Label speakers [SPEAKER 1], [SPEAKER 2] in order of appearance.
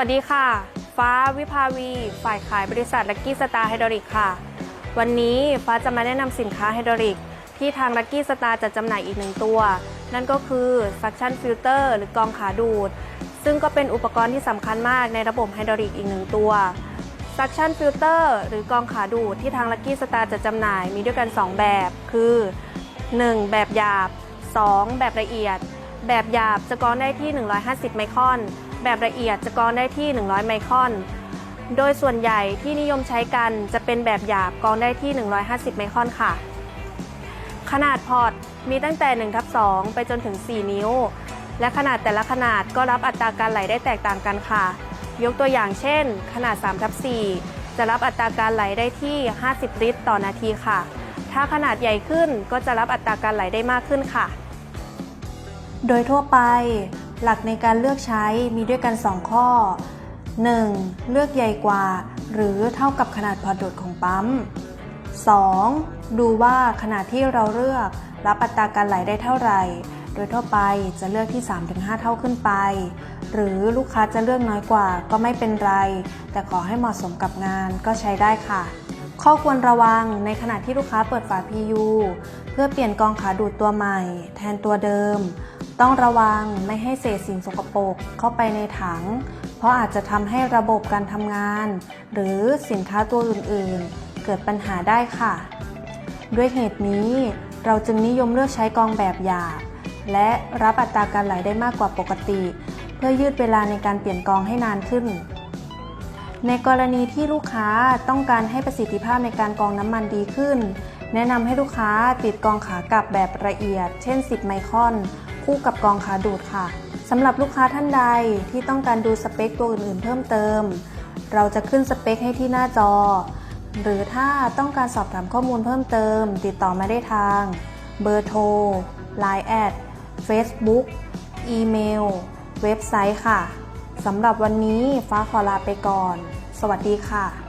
[SPEAKER 1] วัสดีค่ะ ฟ้าวิภาวี ฝ่ายขายบริษัทลักกี้สตาร์ไฮดรอลิกค่ะ วันนี้ฟ้าจะมาแนะนำสินค้าไฮดรอลิกที่ทางลักกี้สตาร์จัดจำหน่ายอีกหนึ่งตัว นั่นก็คือ suction filter หรือกองขาดูด ซึ่งก็เป็นอุปกรณ์ที่สำคัญมากในระบบไฮดรอลิกอีกหนึ่งตัว suction filter หรือกองขาดูดที่ทางลักกี้สตาร์จัดจำหน่ายมีด้วยกัน 2 แบบ คือ 1. แบบหยาบ 2. แบบละเอียด แบบหยาบจะกรองได้ที่ 150 ไมครอน แบบละเอียดจะกรองได้ที่ 100 ไมครอน โดยส่วนใหญ่ที่นิยมใช้กันจะเป็นแบบหยาบกรองได้ที่ 150 ไมครอนค่ะ ขนาดพอร์ตมีตั้งแต่1ทับ2ไปจนถึง 4 นิ้ว และขนาดแต่ละขนาดก็รับอัตราการไหลได้แตกต่างกันค่ะ ยกตัวอย่างเช่น ขนาด3ทับ4จะรับอัตราการไหลได้ที่ 50 ลิตร ต่อนาทีค่ะ ถ้าขนาดใหญ่ขึ้นก็จะรับอัตราการไหลได้มากขึ้นค่ะ โดยทั่วไปหลักในการเลือกใช้มีด้วยกัน 2 ข้อ 1. เลือกใหญ่กว่า หรือเท่ากับขนาดพอดูดของปั๊ม 2. ดูว่าขนาดที่เราเลือกรับอัตราการไหลได้เท่าไหร่ โดยทั่วไปจะเลือกที่ 3-5 เท่าขึ้นไป หรือลูกค้าจะเลือกน้อยกว่าก็ไม่เป็นไร แต่ขอให้เหมาะสมกับงานก็ใช้ได้ค่ะ ข้อควรระวังในขณะที่ลูกค้าเปิดฝา PU เพื่อเปลี่ยนกองขาดูดตัวใหม่ แทนตัวเดิม ต้องระวังไม่ให้เศษสิ่งสกปรกเข้าไปในถัง เพราะอาจจะทำให้ระบบการทำงาน หรือสินค้าตัวอื่นๆ เกิดปัญหาได้ค่ะ ด้วยเหตุนี้เราจึงนิยมเลือกใช้กองแบบหยาบและรับอัตราการไหลได้มากกว่าปกติ เพื่อยืดเวลาในการเปลี่ยนกองให้นานขึ้น ในกรณีที่ลูกค้าต้องการให้ประสิทธิภาพในการกองน้ำมันดีขึ้น แนะนำให้ลูกค้าติดกองขากลับแบบละเอียด เช่น 10 ไมครอน คู่กับกองขาดูดค่ะสำหรับลูกค้าท่านใดที่ต้องการดูสเปคตัวอื่นๆ เพิ่มเติม เราจะขึ้นสเปคให้ที่หน้าจอ หรือถ้าต้องการสอบถามข้อมูลเพิ่มเติม ติดต่อมาได้ทาง เบอร์โทร Line แอด Facebook อีเมล เว็บไซต์ค่ะสำหรับวันนี้ฟ้าขอลาไปก่อน สวัสดีค่ะ